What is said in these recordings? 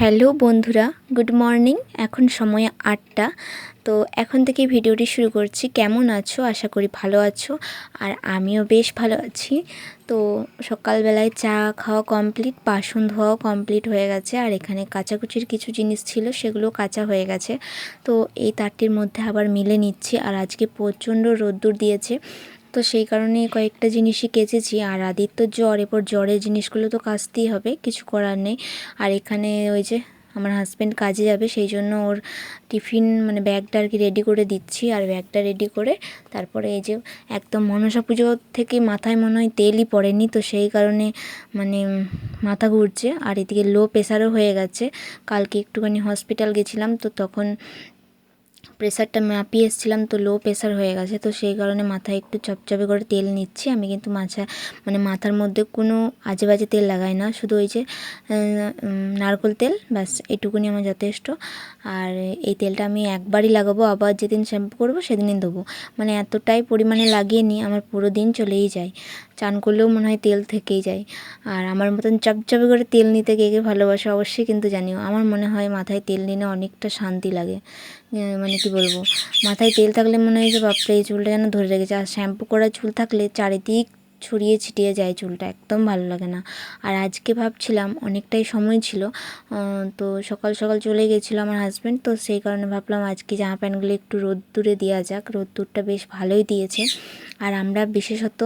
Hello বন্ধুরা, good morning. এখন সময় আটটা। তো এখন থেকে ভিডিওটি শুরু করছি। কেমন আছো? আশা করি ভালো আছো। আর আমিও বেশ ভালো আছি। তো সকালবেলায় চা খাওয়া কমপ্লিট, বাসন ধোয়াও কমপ্লিট হয়ে গেছে। আর এখানে কাচাকুচির কিছু জিনিস ছিল সেগুলো কাঁচা হয়ে গেছে। তো এই তারটির মধ্যে আবার মিলে নিচ্ছি। আর আজকে প্রচণ্ড রোদ্দুর দিয়েছে। তো সেই কারণে কয়েকটা জিনিসই কেচেছি। আর আদিত্য জ্বর, এরপর জ্বরের জিনিসগুলো তো কাচতেই হবে, কিছু করার নেই। আর এখানে ওই যে আমার হাজব্যান্ড কাজে যাবে, সেই জন্য ওর টিফিন মানে ব্যাগটা আর কি রেডি করে দিচ্ছি। আর ব্যাগটা রেডি করে তারপরে এই যে একদম মনসা পুজো থেকে মাথায় মনে হয় তেলই পড়েনি, তো সেই কারণে মানে মাথা ঘুরছে। আর এদিকে লো প্রেশারও হয়ে গেছে। কালকে একটুখানি হসপিটাল গেছিলাম, তো তখন প্রেশারটা মাপিয়ে এসেছিলাম তো লো প্রেশার হয়ে গেছে। তো সেই কারণে মাথায় একটু চপচপে করে তেল নিচ্ছি। আমি কিন্তু মাথা মানে মাথার মধ্যে কোনো আজে বাজে তেল লাগাই না। শুধু ওই যে নারকোল তেল, ব্যাস, এটুকুনি আমার যথেষ্ট। আর এই তেলটা আমি একবারই লাগাবো, আবার যেদিন শ্যাম্পু করব সেদিনই দেবো। মানে এতটাই পরিমাণে লাগিয়ে নিই, আমার পুরো দিন চলেই যায়। চান করলেও মনে হয় তেল থেকেই যায়। আর আমার মতন চপচপে করে তেল নিতে কে কে ভালোবাসে অবশ্যই কিন্তু জানিও। আমার মনে হয় মাথায় তেল নিলে অনেকটা শান্তি লাগে। মানে কি বলব? মাথায় তেল থাকলে মনে হয় যে, বাপরে, এই চুলটা যেন ধরে রেখেছে? আর শ্যাম্পু করা চুল থাকলে চারিদিক ছড়িয়ে ছিটিয়ে যায় চুলটা, একদম ভালো লাগে না। আর আজকে ভাবছিলাম, অনেকটাই সময় ছিল তো সকাল সকাল চলে গেছিল আমার হাজব্যান্ড তো সেই কারণে ভাবলাম আজকে জামা প্যান্টগুলো একটু রোদ্দুরে দেওয়া যাক। রোদ্দুরটা বেশ ভালোই দিয়েছে। আর আমরা বিশেষত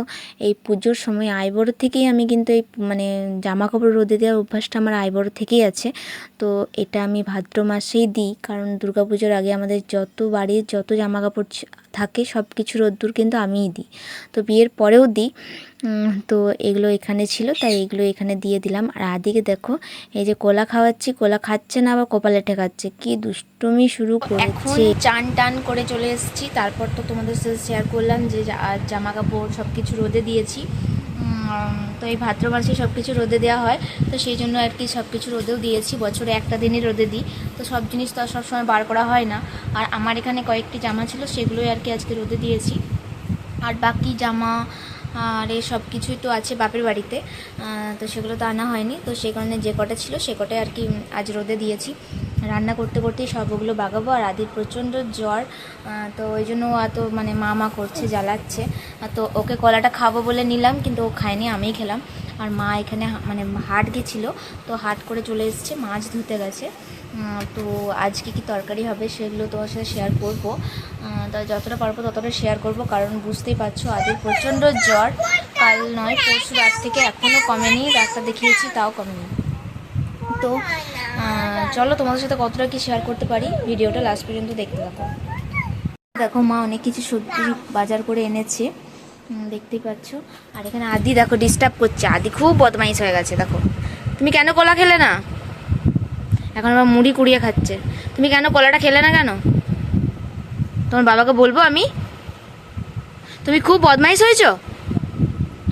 এই পুজোর সময় আইবড়ো থেকেই আমি কিন্তু এই মানে জামা কাপড় রোদে দেওয়ার অভ্যাসটা আমার আইবড়ো থেকেই আছে। তো এটা আমি ভাদ্র মাসেই দিই, কারণ পুজোর আগে আমাদের যত বাড়ির যত জামা কাপড় থাকে সব কিছু রোদ্দুর কিন্তু আমিই দিই। তো বিয়ের পরেও দিই। তো এগুলো এখানে ছিল, তাই এগুলো এখানে দিয়ে দিলাম। আর আদিকে দেখো, এই যে কোলা খাওয়াচ্ছি, কোলা খাচ্ছে না আবার কপালে ঠেকাচ্ছে। কি দুষ্টুমি শুরু করেছে। চান টান করে চলে এসেছি। তারপর তো তোমাদের সাথে শেয়ার করলাম যে জামা কাপড় সব কিছু রোদে দিয়েছি। তো এই ভাদ্র মাসে সব কিছু রোদে দেওয়া হয়, তো সেই জন্য আর কি সব কিছু রোদেও দিয়েছি, বছরে একটা দিনই রোদে দিই, তো সব জিনিস তো আর সবসময় বার করা হয় না। আর আমার এখানে কয়েকটি জামা ছিল, সেগুলোই আর কি আজকে রোদে দিয়েছি। আর বাকি জামা আর এই সব কিছুই তো আছে বাপের বাড়িতে তো সেগুলো তো আনা হয়নি, তো সেই কারণে যে কটা ছিল সে কটাই আর কি আজ রোদে দিয়েছি। রান্না করতে করতেই সবগুলো বাগাবো। আর আদির প্রচণ্ড জ্বর তো ওই জন্য ও এত মানে মা মা করছে, জ্বালাচ্ছে। তো ওকে কলাটা খাব বলে নিলাম, কিন্তু ও খায়নি, আমিই খেলাম। আর মা এখানে মানে হাট গেছিল, তো হাট করে চলে এসছে, মাছ ধুতে গেছে। তো আজকে কি তরকারি হবে সেগুলো তোমার সাথে শেয়ার করব। তা যতটা পারব ততটা শেয়ার করব, কারণ বুঝতেই পারছ আদির প্রচণ্ড জ্বর। কাল নয়, পরশু রাত থেকে এখনও কমেনি, ডাক্তার দেখিয়েছি, তাও কমেনি। তো চলো তোমাদের সাথে কতটা কি শেয়ার করতে পারি? ভিডিওটা লাস্ট পর্যন্ত দেখতে থাকো। দেখো, মা অনেক কিছু সবজি বাজার করে এনেছে। দেখতেই পাচ্ছ। আর এখানে আদি দেখো ডিস্টার্ব করছে। আদি খুব বদমাইশ হয়ে গেছে, দেখো। তুমি কেন কলা খেলে না? এখন আবার মুড়ি কুড়িয়ে খাচ্ছে। তুমি কেন কলাটা খেলে না কেন? তোমার বাবাকে বলব আমি? তুমি খুব বদমাইশ হয়েছ?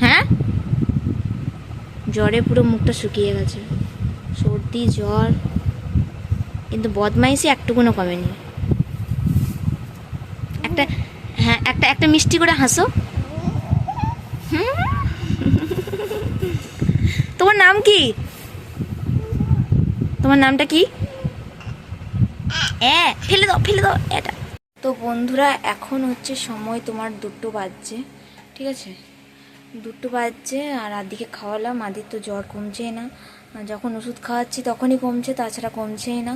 হ্যাঁ? জ্বরে পুরো মুখটা শুকিয়ে গেছে। সর্দি, জ্বর, কিন্তু বদমাইশি একটুকুনো কমেনি। একটা হ্যাঁ একটা একটা মিষ্টি করে হাসো। তোমার নাম কি? তোমার নামটা কি? ফেলে দাও ফেলে দাও, এটা। তো বন্ধুরা, এখন হচ্ছে সময় তোমার দুটো বাজছে, ঠিক আছে? দুটো বাজছে আর আদিকে খাওয়ালাম। আদির তো জ্বর কমছেই না। যখন ওষুধ খাওয়াচ্ছি তখনই কমছে, তাছাড়া কমছেই না।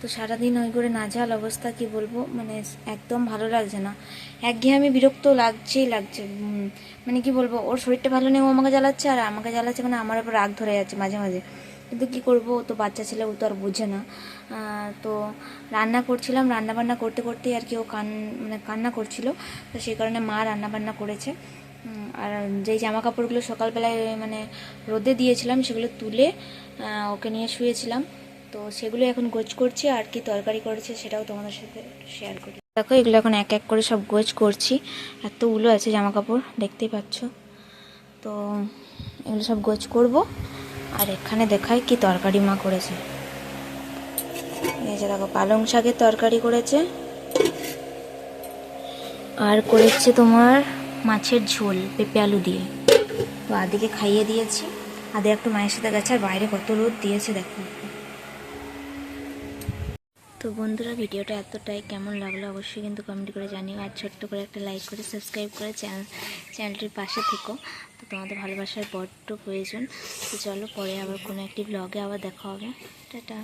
তো সারাদিন ওই করে নাজাল অবস্থা, কি বলব? মানে একদম ভালো লাগছে না। একঘেয়ে আমি বিরক্ত লাগছেই লাগছে। মানে কি বলব? ওর শরীরটা ভালো নেই, ও আমাকে জ্বালাচ্ছে, আর আমাকে জ্বালাচ্ছে মানে আমার উপর রাগ ধরে যাচ্ছে মাঝে মাঝে। কিন্তু কী করব? তো বাচ্চা ছেলে, ও তো আর বোঝে না। তো রান্না করছিলাম। রান্না বান্না করতে করতেই আর কি ও কান মানে কান্না করছিল। তো সেই কারণে মা রান্না বান্না করেছে। আর যেই জামা কাপড়গুলো সকালবেলায় মানে রোদে দিয়েছিলাম, সেগুলো তুলে ওকে নিয়ে শুয়েছিলাম। তো সেগুলো এখন গোছ করছি, আর কি তরকারি করেছে সেটাও তোমাদের সাথে শেয়ার করি। দেখো, এগুলো এখন এক এক করে সব গোছ করছি। এত উলো আছে জামা কাপড় দেখতেই পাচ্ছ? তো এগুলো সব গোছ করব। আর এখানে দেখায় কি তরকারি মা করেছে। এই দেখো, পালং শাকের তরকারি করেছে। আর করেছে তোমার মাছের ঝোল, পেঁপে আলু দিয়ে। তো আদিকে খাইয়ে দিয়েছি। আদি একটু মায়ের সাথে গেছে, আর বাইরে কত রোদ দিয়েছে দেখো। তো বন্ধুরা, ভিডিওটা এতটাই কেমন লাগল অবশ্যই কিন্তু কমেন্ট করে জানিও। আর ছোট্ট করে একটা লাইক করে সাবস্ক্রাইব করে চ্যানেল চ্যানেলটির পাশে থেকো। তো তোমাদের ভালোবাসার বড্ড প্রয়োজন। তো চলো পরে আবার কোনো একটি ব্লগে আবার দেখা হবে। টাটা।